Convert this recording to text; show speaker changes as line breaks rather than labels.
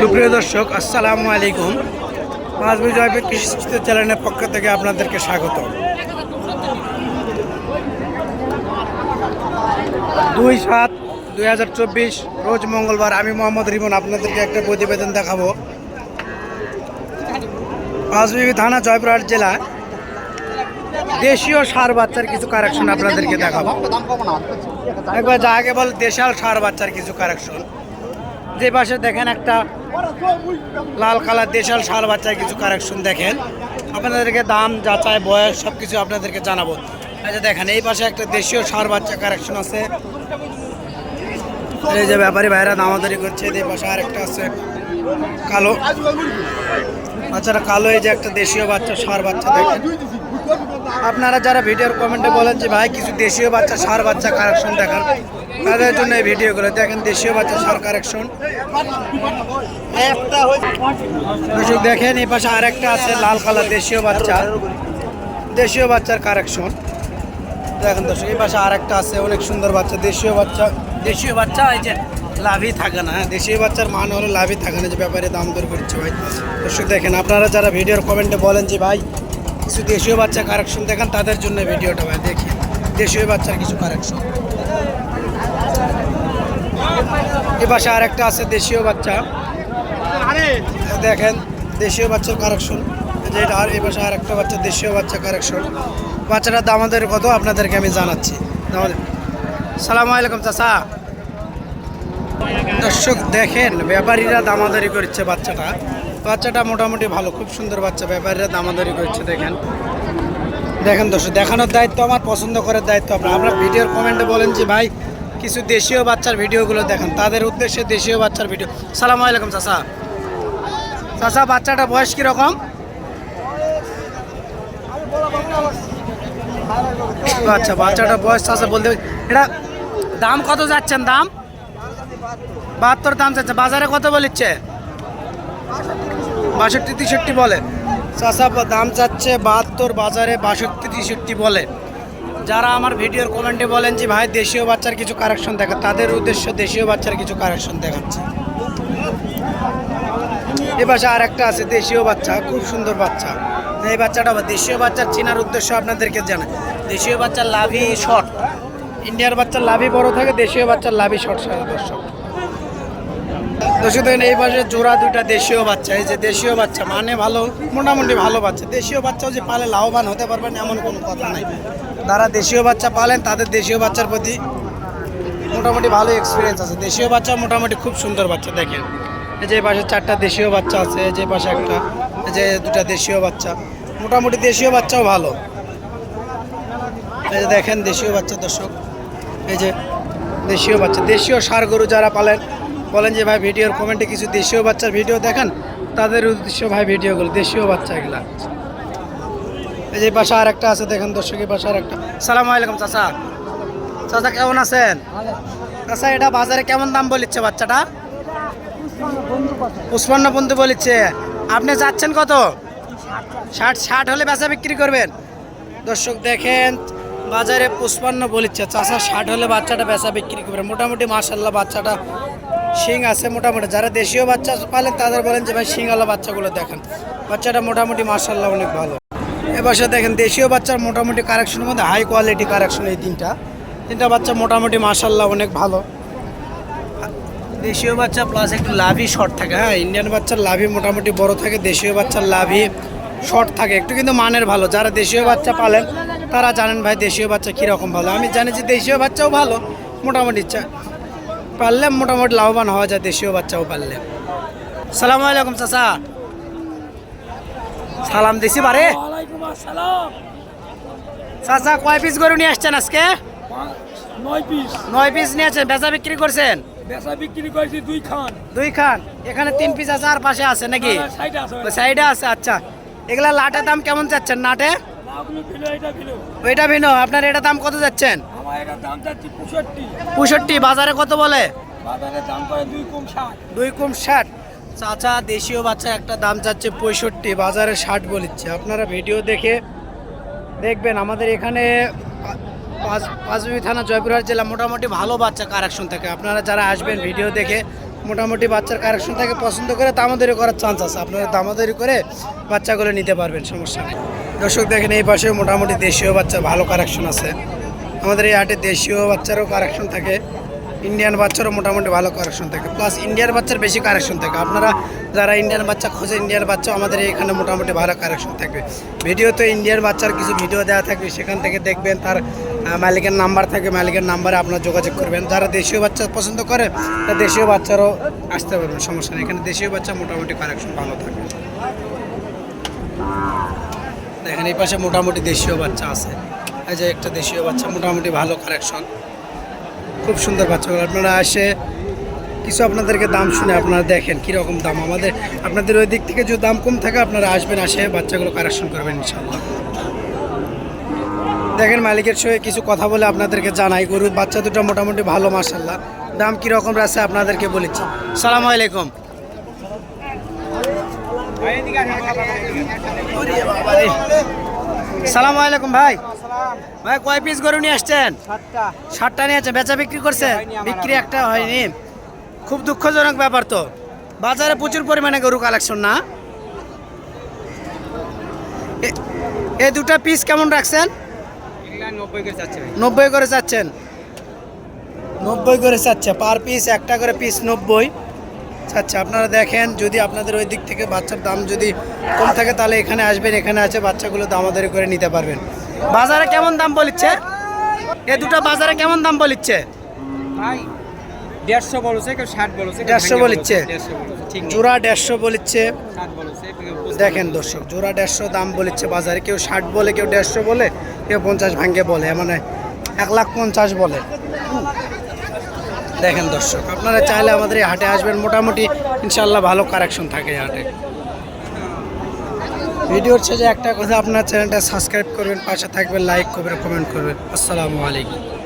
সুপ্রিয় দর্শক, আসসালামু আলাইকুম। মাঝবি জয়পুর কৃষি চ্যানেলের পক্ষ থেকে আপনাদেরকে স্বাগত। দুই সাত দুই রোজ মঙ্গলবার আমি মোহাম্মদ রিমন আপনাদেরকে একটা প্রতিবেদন দেখাবো। মাঝবিবি থানা জয়পুরহাট জেলা, দেশীয় সার বাচ্চার কিছু কারেকশন আপনাদেরকে দেখাবো। একবার যা আগে বল, দেশাল সার বাচ্চার কিছু কারেকশন যে পাশে দেখেন একটা লাল কালার দেশাল সার বাচ্চার কিছু কারেকশন দেখেন। আপনাদেরকে দাম, যাচাই, বয়স সব কিছু আপনাদেরকে জানাব। আচ্ছা দেখেন, এই পাশে একটা দেশীয় সার বাচ্চা কারেকশন আছে। এই যে ব্যাপারী ভাইরা দামাদারি করছে, এই পাশে আরেকটা আছে কালো। বাচ্চাটা কালো, এই যে একটা দেশীয় বাচ্চা সার বাচ্চা দেখেন। আপনারা যারা ভিডিওর কমেন্টে বলেন যে ভাই কিছু দেশীয় বাচ্চা সার বাচ্চা কারেকশন দেখান তাদের জন্য এই ভিডিওগুলো দেখেন দেশীয় বাচ্চা সার কারেকশন দর্শক দেখেন এই পাশে আরেকটা আছে লাল কালার দেশীয় বাচ্চা। দেশীয় বাচ্চার কারেকশন দেখেন দর্শক এই পাশে আরেকটা আছে অনেক সুন্দর বাচ্চা দেশীয় বাচ্চা। দেশীয় বাচ্চা এই যে লাভই থাকে না হ্যাঁ? দেশীয় বাচ্চার মান হলো লাভই থাকে না যে ব্যাপারে দাম দর করছে ভাই। দর্শক দেখেন আপনারা যারা ভিডিওর কমেন্টে বলেন যে ভাই কিছু দেশীয় বাচ্চা কারেকশন দেখান, তাদের জন্য ভিডিওটা ভাই, দেখি। দেশীয় বাচ্চার কিছু কারেকশন এ পাশে আর একটা আছে দেশীয় বাচ্চা। দেখেন, দেশীয় বাচ্চার কারেকশন যেটা আর এ পাশে আরেকটা বাচ্চা, দেশীয় বাচ্চা কারেকশন বাচ্চাটার দামাদের কত? আপনাদেরকে আমি জানাচ্ছি। সালাম আলাইকুম চাচা। দর্শক দেখেন, ব্যাপারীরা দামাদারি করছে বাচ্চাটা। বাচ্চাটা মোটামুটি ভালো, খুব সুন্দর বাচ্চা, ব্যাপারীরা দামাদারি করছে, দেখেন। দেখেন দর্শক, দেখানোর দায়িত্ব আমার, পছন্দ করার দায়িত্ব আপনার। আপনার ভিডিওর কমেন্টে বলেন যে, ভাই, কিছু দেশীয় বাচ্চার ভিডিওগুলো দেখেন। তাদের উদ্দেশ্যে দেশীয় বাচ্চার ভিডিও। সালাম আলাইকুম, চাচা। চাচা, বাচ্চাটা বয়স কীরকম? আচ্ছা বাচ্চাটা বয়স, চাচা বলতে এটা দাম কত যাচ্ছেন দাম? বাহাত্তর দাম যাচ্ছে বাজারে কত বলিচ্ছে? বাষট্টি তেষট্টি বলে। চাষা দাম চাচ্ছে বাহাত্তর, বাজারে বাষট্টি তেষট্টি বলে। যারা আমার ভিডিওর কমেন্টে বলেন যে, ভাই, দেশীয় বাচ্চার কিছু কারেকশন দেখা তাদের উদ্দেশ্য দেশীয় বাচ্চার কিছু কারেকশন দেখাচ্ছে। এ পাশে আর একটা আছে, দেশীয় বাচ্চা, খুব সুন্দর বাচ্চা। এই বাচ্চাটা দেশীয় বাচ্চার চেনার উদ্দেশ্য আপনাদেরকে জানাই দেশীয় বাচ্চার লাভই শর্ট ইন্ডিয়ার বাচ্চার লাভই বড় থাকে, দেশীয় বাচ্চার লাভই শর্ট সারা দর্শক। দর্শক দেখেন এই পাশে জোড়া দুইটা দেশীয় বাচ্চা, এই যে দেশীয় বাচ্চা মানে ভালো, মোটামুটি ভালো বাচ্চা। দেশীয় বাচ্চাও যে পালে লাভবান হতে পারবেন এমন কোনো কথা নাই। যারা দেশীয় বাচ্চা পালেন, তাদের দেশীয় বাচ্চার প্রতি মোটামুটি ভালো এক্সপিরিয়েন্স আছে। দেশীয় বাচ্চা মোটামুটি খুব সুন্দর বাচ্চা, দেখেন। এই যে পাশে চারটা দেশীয় বাচ্চা আছে, এই যে পাশে একটা, এই যে দুটা দেশীয় বাচ্চা। মোটামুটি দেশীয় বাচ্চাও ভালো। এই যে দেখেন দেশীয় বাচ্চা, দর্শক। এই যে দেশীয় বাচ্চা, দেশীয় সার গরু যারা পালেন বলেন যে ভাই ভিডিওর কমেন্টে কিছু দেশীয় বাচ্চার ভিডিও দেখেন, তাদের উদ্দেশ্য ভাই ভিডিওগুলো, দেশীয় বাচ্চা এগুলা এই যে পাশে আর একটা আছে, দেখেন দর্শকের পাশে আর একটা সালাম আলাইকুম, চাচা। চাচা, কেমন আছেন? চাচা, এটা বাজারে কেমন দাম বলিচ্ছে বাচ্চাটা? পুষ্পান্ন বন্ধু বলিচ্ছে। আপনি যাচ্ছেন কত? ষাট ষাট হলে বেচা বিক্রি করবেন। দর্শক, দেখেন, বাজারে পুষ্পান্ন বলিচ্ছে। চাষা ষাট হলে বাচ্চাটা বেচা বিক্রি করবে মোটামুটি মাসাল্লাহ বাচ্চাটা শিং আছে মোটামুটি। যারা দেশীয় বাচ্চা পালেন তাদের বলেন যে, ভাই, শিংওয়ালা বাচ্চাগুলো দেখেন। বাচ্চাটা মোটামুটি মার্শাল্লাহ অনেক ভালো। এবার দেখেন, দেশীয় বাচ্চার মোটামুটি কারেকশনের মধ্যে হাই কোয়ালিটি কারেকশন এই তিনটা। তিনটা বাচ্চা মোটামুটি মার্শাল্লাহ অনেক ভালো। দেশীয় বাচ্চা প্লাস একটু লাভই শর্ট থাকে। হ্যাঁ ইন্ডিয়ান বাচ্চার লাভই মোটামুটি বড় থাকে, দেশীয় বাচ্চার লাভই শর্ট থাকে। একটু কিন্তু মানের ভালো। যারা দেশীয় বাচ্চা পালেন, তারা জানেন, ভাই, দেশীয় বাচ্চা কীরকম ভালো? আমি জানি যে, দেশীয় বাচ্চাও ভালো, মোটামুটি পারলে মোটামুটি লাভবান হওয়া যায় দেশীয় বাচ্চাও পারলে। সালাম আলাইকুম চাচা। সালাম দিছি বারে।
আসসালাম।
চাচা কয় পিস গরু নিয়ে আসছেন আজকে?
নয় পিস।
নয় পিস নিয়ে আসছেন বেচা বিক্রি করছেন?
বেচা বিক্রি করেছি দুই খান।
দুই খান। এখানে তিন পিস আছে আর পাশে আছে নাকি?
সাইডে আছে
ওই সাইডে আছে আচ্ছা। এগুলা লাটের দাম কেমন যাচ্ছেন নাটে
লাগুলো কিলো এটা কিলো
ওইটা ভিন্ন আপনার এটা দাম কত যাচ্ছেন?
পঁয়ষট্টি।
বাজারে কত বলে?
বাজারে দাম করে দুই কম ষাট।
দুই কম ষাট। চাচা দেশীয় বাচ্চা একটা দাম যাচ্ছে পঁয়ষট্টি বাজারে ষাট বলিচ্ছে। আপনারা ভিডিও দেখে দেখবেন আমাদের এখানে পাঁচ পাঁচবি থানা জয়পুরহাট জেলা মোটামুটি ভালো বাচ্চা কারেকশন থাকে। আপনারা যারা আসবেন ভিডিও দেখে মোটামুটি বাচ্চার কারেকশন থাকে পছন্দ করে দামাদারি করার চান্স আছে। আপনারা দামাদারি করে বাচ্চাগুলো নিতে পারবেন সমস্যা নেই। দর্শক দেখেন এই পাশে মোটামুটি দেশীয় বাচ্চা ভালো কারেকশন আছে। আমাদের এই হাটে দেশীয় বাচ্চারও কারেকশন থাকে ইন্ডিয়ান বাচ্চারও মোটামুটি ভালো কারেকশন থাকে প্লাস ইন্ডিয়ান বাচ্চার বেশি কারেকশন থাকে। আপনারা যারা ইন্ডিয়ান বাচ্চা খোঁজে ইন্ডিয়ান বাচ্চা আমাদের এখানে মোটামুটি ভালো কারেকশন থাকবে। ভিডিওতে ইন্ডিয়ান বাচ্চার কিছু ভিডিও দেওয়া থাকবে, সেখান থেকে দেখবেন তার মালিকের নাম্বার থাকে, মালিকের নাম্বারে আপনার যোগাযোগ করবেন। যারা দেশীয় বাচ্চা পছন্দ করে, তারা দেশীয় বাচ্চারও আসতে পারবেন, সমস্যা নেই। এখানে দেশীয় বাচ্চা মোটামুটি কারেকশন ভালো থাকে দেখেন এই পাশে মোটামুটি দেশীয় বাচ্চা আছে। এই যে একটা দেশীয় বাচ্চা মোটামুটি ভালো কারেকশন খুব সুন্দর বাচ্চাগুলো। আপনারা আসে কিছু আপনাদেরকে দাম শুনে আপনারা দেখেন কীরকম দাম। আমাদের আপনাদের ওই দিক থেকে যদি দাম কম থাকে আপনারা আসবেন আসে বাচ্চাগুলো কারেকশন করবেন ইনশাল্লাহ দেখেন মালিকের সঙ্গে কিছু কথা বলে আপনাদেরকে জানাই। গরুর বাচ্চা দুটো মোটামুটি ভালো মাসাল্লাহ দাম কীরকম আছে আপনাদেরকে বলেছি। সালাম আলাইকুম। সালাম আলাইকুম ভাই। ভাই কয় পিস গরু নিয়ে আসছেন? ষাটটা নিয়ে আছে বেচা বিক্রি করছে বিক্রি একটা হয়নি। খুব দুঃখজনক ব্যাপার তো। বাজারে প্রচুর পরিমাণে গরু কালেকশন না? এই দুটা পিস কেমন রাখছেন? নব্বই করে চাচ্ছেন। নব্বই করে চাচ্ছে পার পিস একটা করে পিস নব্বই। আচ্ছা আপনারা দেখেন যদি আপনাদের ওই দিক থেকে বাচ্চার দাম যদি কম থাকে তাহলে এখানে আসবেন এখানে আছে বাচ্চাগুলো দামাদারি করে নিতে পারবেন। বাজারে কেমন দাম বলিচ্ছে? এ দুটো বাজারে কেমন দাম বলিচ্ছে?
ভাই দেড়শো বলছে কেউ ষাট বলছে কেউ
150 বলিচ্ছে।
দেড়শো বলছে
জোড়া দেড়শো বলিচ্ছে। দেখেন দর্শক জোড়া দেড়শো দাম বলিচ্ছে বাজারে কেউ ষাট বলে কেউ দেড়শো বলে কেউ পঞ্চাশ ভাঙ্গে বলে মানে এক লাখ পঞ্চাশ বলে। দেখেন দর্শক, আপনারা চাইলে আমাদের এই হাটে আসবেন। মোটামুটি ইনশাল্লাহ ভালো কারেকশন থাকে হাটে। ভিডিও হচ্ছে যে একটা কথা, আপনার চ্যানেলটা সাবস্ক্রাইব করবেন, পাশে থাকবেন, লাইক করবেন, কমেন্ট করবেন। আসসালামু আলাইকুম।